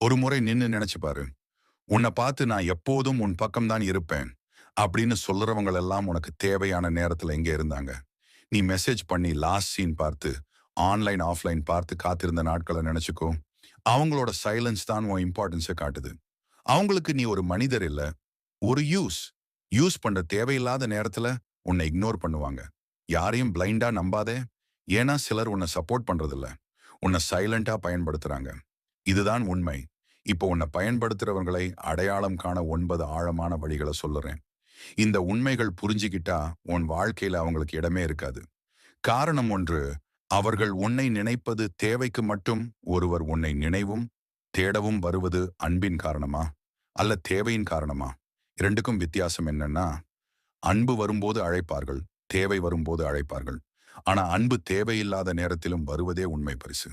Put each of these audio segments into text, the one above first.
ஒரு முறை நின்னு நினைச்சு பாரு. உன்னை பார்த்து நான் எப்போதும் உன் பக்கம்தான் இருப்பேன் அப்படின்னு சொல்றவங்க எல்லாம் உனக்கு தேவையான நேரத்துல எங்க இருந்தாங்க. நீ மெசேஜ் பண்ணி லாஸ்ட் சீன் பார்த்து ஆன்லைன் ஆஃப்லைன் பார்த்து காத்திருந்த நாட்களை நினைச்சுக்கோ. அவங்களோட சைலன்ஸ் தான் உன் இம்பார்ட்டன்ஸை காட்டுது. அவங்களுக்கு நீ ஒரு மனிதர் இல்ல ஒரு யூஸ் யூஸ் பண்ற தேவையில்லாத நேரத்துல உன்னை இக்னோர் பண்ணுவாங்க. யாரையும் பிளைண்டா நம்பாதே. ஏன்னா சிலர் உன்னை சப்போர்ட் பண்றதில்ல. உன்னை சைலண்டா பயன்படுத்துறாங்க. இதுதான் உண்மை. இப்போ உன்னை பயன்படுத்துறவங்களை அடையாளம் காண ஒன்பது ஆழமான வழிகளை சொல்லுறேன். இந்த உண்மைகள் புரிஞ்சுக்கிட்டா உன் வாழ்க்கையில அவங்களுக்கு இடமே இருக்காது. காரணம் ஒன்று அவர்கள் உன்னை நினைப்பது தேவைக்கு மட்டும் ஒருவர் உன்னை நினைவும் தேடவும் வருவது அன்பின் காரணமா? அல்ல தேவையின் காரணமா? இரண்டுக்கும் வித்தியாசம் என்னன்னா அன்பு வரும்போது அழைப்பார்கள் தேவை வரும்போது அழைப்பார்கள். ஆனா அன்பு தேவையில்லாத நேரத்திலும் வருவதே உண்மை பரிசு.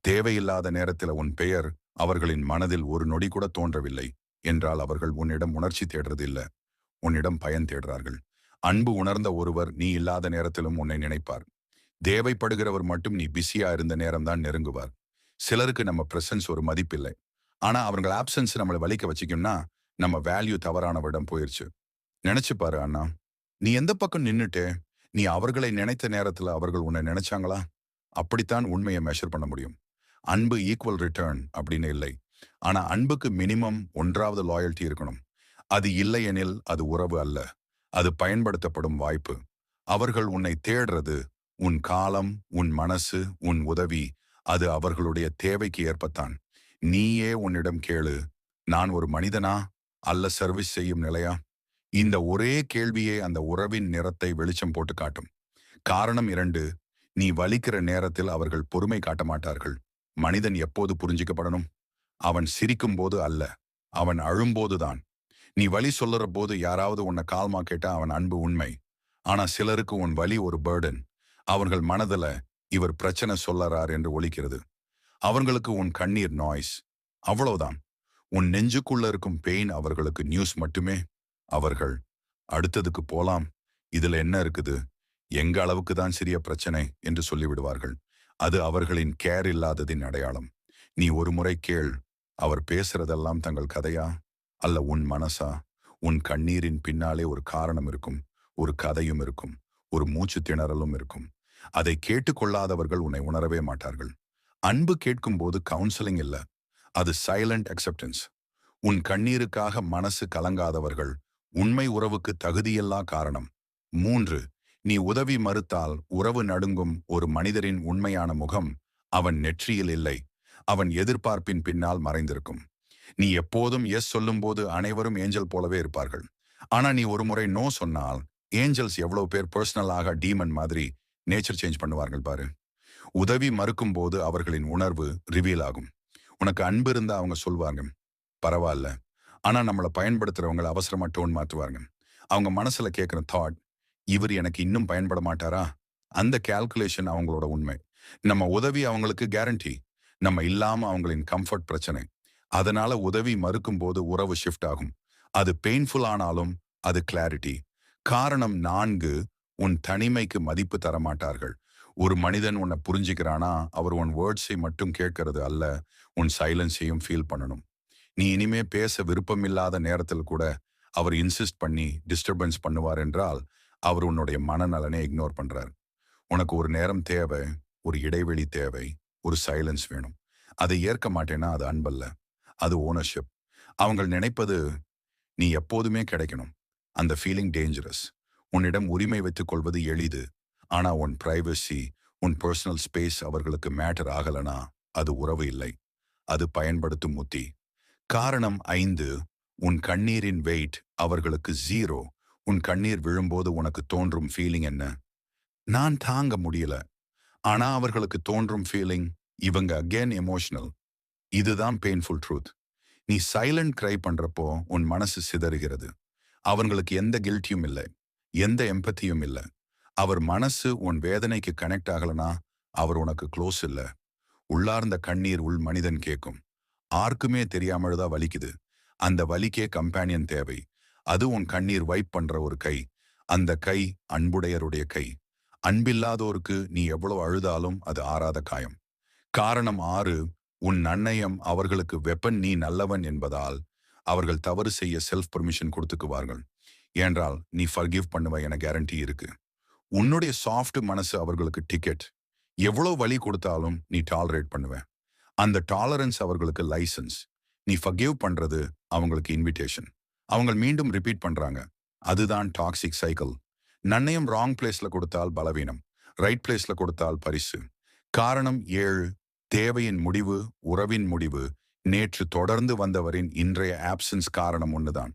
தேவையில்லாத நேரத்தில் உன் பெயர் அவர்களின் மனதில் ஒரு நொடி கூட தோன்றவில்லை என்றால் அவர்கள் உன்னிடம் உணர்ச்சி தேடுறது இல்ல. உன்னிடம் பயன் தேடுறார்கள். அன்பு உணர்ந்த ஒருவர் நீ இல்லாத நேரத்திலும் உன்னை நினைப்பார். தேவைப்படுகிறவர் மட்டும் நீ பிஸியா இருந்த நேரம்தான் நெருங்குவார். சிலருக்கு நம்ம பிரசன்ஸ் ஒரு மதிப்பில்லை. ஆனா அவர்கள் ஆப்சன்ஸ் நம்மளை வலிக்க வச்சுக்கணும்னா நம்ம வேல்யூ தவறானவரிடம் போயிருச்சு. நினைச்சு பாரு அண்ணா. நீ எந்த பக்கம் நின்னுட்டே? நீ அவர்களை நினைத்த நேரத்துல அவர்கள் உன்னை நினைச்சாங்களா? அப்படித்தான் உண்மையை மெஷர் பண்ண முடியும். அன்பு ஈக்குவல் ரிட்டர்ன் அப்படின்னு இல்லை. ஆனா அன்புக்கு மினிமம் ஒன்றாவது லாயல்ட்டி இருக்கணும். அது இல்லை எனில் அது உறவு அல்ல. அது பயன்படுத்தப்படும் வாய்ப்பு. அவர்கள் உன்னை தேடுறது உன் காலம் உன் மனசு உன் உதவி அது அவர்களுடைய தேவைக்கு ஏற்பத்தான். நீயே உன்னிடம் கேளு நான் ஒரு மனிதனா? அல்ல சர்வீஸ் செய்யும் நிலையா? இந்த ஒரே கேள்வியே அந்த உறவின் நிறத்தை வெளிச்சம் போட்டு காட்டும். காரணம் இரண்டு நீ வலிக்கிற நேரத்தில் அவர்கள் பொறுமை காட்ட மாட்டார்கள் மனிதன் எப்போது புரிஞ்சிக்கப்படணும்? அவன் சிரிக்கும் போது அல்ல அவன் அழும்போதுதான் நீ வலி சொல்லுற போது யாராவது உன்னை கால்மா கேட்டா அவன் அன்பு உண்மை. ஆனா சிலருக்கு உன் வலி ஒரு பேர்டன் அவர்கள் மனதுல இவர் பிரச்சனை சொல்லறார் என்று ஒழிக்கிறது அவர்களுக்கு உன் கண்ணீர் நாய்ஸ் அவ்வளவுதான். உன் நெஞ்சுக்குள்ள இருக்கும் பெயின் அவர்களுக்கு நியூஸ் மட்டுமே. அவர்கள் அடுத்ததுக்கு போலாம். இதுல என்ன இருக்குது? எங்க அளவுக்கு தான் சிறிய பிரச்சனை என்று சொல்லிவிடுவார்கள். அது அவர்களின் கேர் இல்லாததின் அடையாளம். நீ ஒரு முறை கேள் அவர் பேசுறதெல்லாம் தங்கள் கதையா? அல்ல உன் மனசா? உன் கண்ணீரின் பின்னாலே ஒரு காரணம் இருக்கும் ஒரு கதையும் இருக்கும் ஒரு மூச்சு திணறலும் இருக்கும். அதை கேட்டுக்கொள்ளாதவர்கள் உன்னை உணரவே மாட்டார்கள். அன்பு கேட்கும் போது கவுன்சிலிங் இல்ல. அது சைலண்ட் அக்செப்டன்ஸ் உன் கண்ணீருக்காக மனசு கலங்காதவர்கள் உண்மை உறவுக்கு தகுதியெல்லாம் காரணம். மூன்று நீ உதவி மறுத்தால் உறவு நடுங்கும் ஒரு மனிதரின் உண்மையான முகம் அவன் நெற்றியில் இல்லை. அவன் எதிர்பார்ப்பின் பின்னால் மறைந்திருக்கும். நீ எப்போதும் எஸ் சொல்லும்போது அனைவரும் ஏஞ்சல் போலவே இருப்பார்கள். ஆனா நீ ஒரு முறை நோ சொன்னால் ஏஞ்சல்ஸ் எவ்வளவு பேர் பர்சனலாக டீமன் மாதிரி நேச்சர் சேஞ்ச் பண்ணுவார்கள் பாரு. உதவி மறுக்கும் போது அவர்களின் உணர்வு ரிவீல் ஆகும். உனக்கு அன்பு இருந்தா அவங்க சொல்வாங்க. பரவாயில்ல. ஆனா நம்மளை பயன்படுத்துறவங்களை அவசரமா டோன் மாற்றுவாங்க அவங்க மனசுல கேட்கிற தாட் இவர் எனக்கு இன்னும் பயன்பட மாட்டாரா? அந்த கால்குலேஷன் அவங்களோட உண்மை. நம்ம உதவி அவங்களுக்கு கேரண்டி நம்ம இல்லாம அவங்களின் கம்ஃபர்ட் பிரச்சனை. அதனால உதவி மறுக்கும் போது உறவு ஷிஃப்ட் ஆகும். அது பெயின்ஃபுல் ஆனாலும் அது கிளாரிட்டி காரணம் நான்கு உன் தனிமைக்கு மதிப்பு தர மாட்டார்கள். ஒரு மனிதன் உன்னை புரிஞ்சுக்கிறானா? அவர் உன் வேர்ட்ஸை மட்டும் கேட்கறது அல்ல உன் சைலன்ஸையும் ஃபீல் பண்ணணும். நீ இனிமே பேச விருப்பமில்லாத நேரத்தில் கூட அவர் இன்சிஸ்ட் பண்ணி டிஸ்டர்பன்ஸ் பண்ணுவார் என்றால் அவர் உன்னுடைய மனநலனை இக்னோர் பண்றாரு. உனக்கு ஒரு நேரம் தேவை ஒரு இடைவெளி தேவை ஒரு சைலன்ஸ் வேணும். அதை ஏற்க மாட்டேன்னா அது அன்பல்ல. அது ஓனர்ஷிப் அவங்க நினைப்பது நீ எப்போதுமே கிடைக்கணும். அந்த ஃபீலிங் டேஞ்சரஸ் உன்னிடம் உரிமை வைத்துக் கொள்வது எளிது. ஆனா உன் பிரைவசி உன் பர்சனல் ஸ்பேஸ் அவர்களுக்கு மேட்டர் ஆகலனா அது உறவு இல்லை. அது பயன்படுத்தும் முத்தி காரணம் ஐந்து உன் கண்ணீரின் வெயிட் அவர்களுக்கு ஜீரோ உன் கண்ணீர் விழும்போது உனக்கு தோன்றும் ஃபீலிங் என்ன? நான் தாங்க முடியல. ஆனா அவர்களுக்கு தோன்றும் ஃபீலிங் இவங்க அகேன் எமோஷனல் இதுதான் பெயின்ஃபுல் ட்ரூத் நீ சைலண்ட் க்ரை பண்றப்போ உன் மனசு சிதறுகிறது. அவங்களுக்கு எந்த கில்ட்டியும் இல்லை. எந்த எம்பத்தியும் இல்லை. அவர் மனசு உன் வேதனைக்கு கனெக்ட் ஆகலனா அவர் உனக்கு க்ளோஸ் இல்ல. உள்ளார்ந்த கண்ணீர் உள் மனிதன் கேட்கும். ஆர்க்குமே தெரியாமல்தான் வலிக்குது. அந்த வலிக்கே கம்பேனியன் தேவை. அது உன் கண்ணீர் வைப் பண்ற ஒரு கை. அந்த கை அன்புடையருடைய கை. அன்பில்லாதோருக்கு நீ எவ்வளவு அழுதாலும் அது ஆறாத காயம். காரணம் ஆறு உன் நன்னயம் அவர்களுக்கு வெப்பன் நீ நல்லவன் என்பதால் அவர்கள் தவறு செய்ய செல்ஃப் பெர்மிஷன் கொடுத்துக்குவார்கள். ஏன்றால் நீ ஃபர்கிவ் பண்ணுவ என கேரண்டி இருக்கு. உன்னுடைய சாஃப்ட் மனசு அவர்களுக்கு டிக்கெட் எவ்வளோ வழி கொடுத்தாலும் நீ டாலரேட் பண்ணுவ. அந்த டாலரன்ஸ் அவர்களுக்கு லைசன்ஸ் நீ ஃபர்கிவ் பண்றது அவங்களுக்கு இன்விடேஷன் அவங்க மீண்டும் ரிப்பீட் பண்றாங்க. அதுதான் டாக்ஸிக் சைக்கிள் நன்னயம் ராங் பிளேஸ்ல கொடுத்தால் பலவீனம். ரைட் பிளேஸ்ல கொடுத்தால் பரிசு. காரணம் ஏழு தேவையின் முடிவு உறவின் முடிவு. நேற்று தொடர்ந்து வந்தவரின் இன்றைய ஆப்சன்ஸ் காரணம் ஒண்ணுதான்.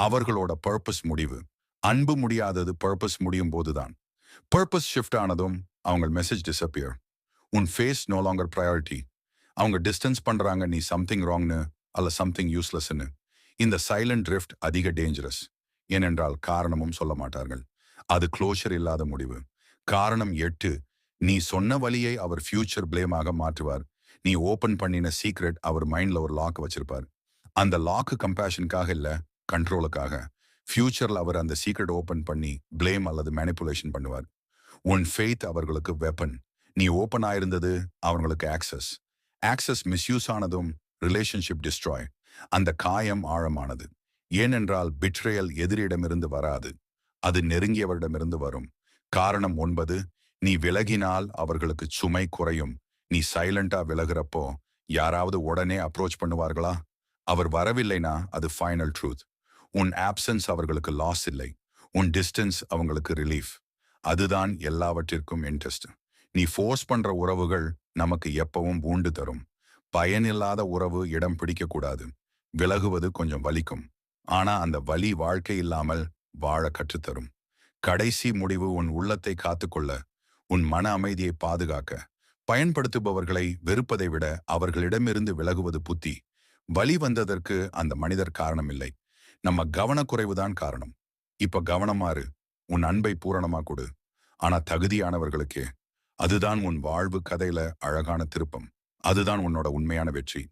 அவர்களோட பர்பஸ் முடிவு. அன்பு முடியாதது பர்பஸ் முடியும் போதுதான். பர்பஸ் ஷிஃப்ட் ஆனதும் அவங்க மெசேஜ் டிசப்பியர் உன் ஃபேஸ் நோ லாங்கர் ப்ரையாரிட்டி அவங்க டிஸ்டன்ஸ் பண்றாங்க நீ சம்திங் ராங்னு அல்ல சம்திங் யூஸ்லெஸ்ன்னு இந்த சைலண்ட் ட்ரிஃப்ட் அதிக டேஞ்சரஸ் ஏனென்றால் காரணமும் சொல்ல மாட்டார்கள். அது க்ளோஷர் இல்லாத முடிவு. காரணம் எட்டு நீ சொன்ன வழியை அவர் ஃபியூச்சர் பிளேமாக மாற்றுவார். நீ ஓபன் பண்ணின சீக்ரெட் அவர் மைண்ட்ல ஒரு லாக் வச்சிருப்பார். அந்த லாக்கு கம்பேஷனுக்காக இல்ல கண்ட்ரோலுக்காக ஃபியூச்சர்ல அவர் அந்த சீக்ரெட் ஓபன் பண்ணி பிளேம் அல்லது மேனிப்புலேஷன் பண்ணுவார். உன் ஃபெய்த் அவர்களுக்கு வெப்பன் நீ ஓப்பன் ஆயிருந்தது அவங்களுக்கு ஆக்சஸ் ஆக்சஸ் மிஸ்யூஸ் ஆனதும் ரிலேஷன்ஷிப் டிஸ்ட்ராய் அந்த காயம் ஆழமானது. ஏனென்றால் பிட்ரேயல் எதிரிடமிருந்து வராது. அது நெருங்கியவரிடமிருந்து வரும். காரணம் ஒன்பது நீ விலகினால் அவர்களுக்கு சுமை குறையும். நீ சைலண்டா விலகுறப்போ யாராவது உடனே அப்ரோச் பண்ணுவார்களா? அவர் வரவில்லைனா அது ஃபைனல் ட்ரூத் உன் ஆப்சன்ஸ் அவர்களுக்கு லாஸ் இல்லை. உன் டிஸ்டன்ஸ் அவங்களுக்கு ரிலீஃப் அதுதான் எல்லாவற்றிற்கும் இன்ட்ரெஸ்ட் நீ ஃபோர்ஸ் பண்ற உறவுகள் நமக்கு எப்பவும் பூண்டு தரும். பயனில்லாத உறவு இடம் பிடிக்கக்கூடாது. விலகுவது கொஞ்சம் வலிக்கும். ஆனா அந்த வலி வாழ்க்கை இல்லாமல் வாழ கற்றுத்தரும். கடைசி முடிவு உன் உள்ளத்தை காத்துக்கொள்ள உன் மன அமைதியை பாதுகாக்க பயன்படுத்துபவர்களை வெறுப்பதை விட அவர்களிடமிருந்து விலகுவது புத்தி. வலி வந்ததற்கு அந்த மனிதர் காரணம் இல்லை நம்ம கவனக்குறைவுதான் காரணம். இப்ப கவனமாறு உன் அன்பை பூரணமா கொடு. ஆனா தகுதியானவர்களுக்கே. அதுதான் உன் வாழ்வு கதையில அழகான திருப்பம். அதுதான் உன்னோட உண்மையான வெற்றி.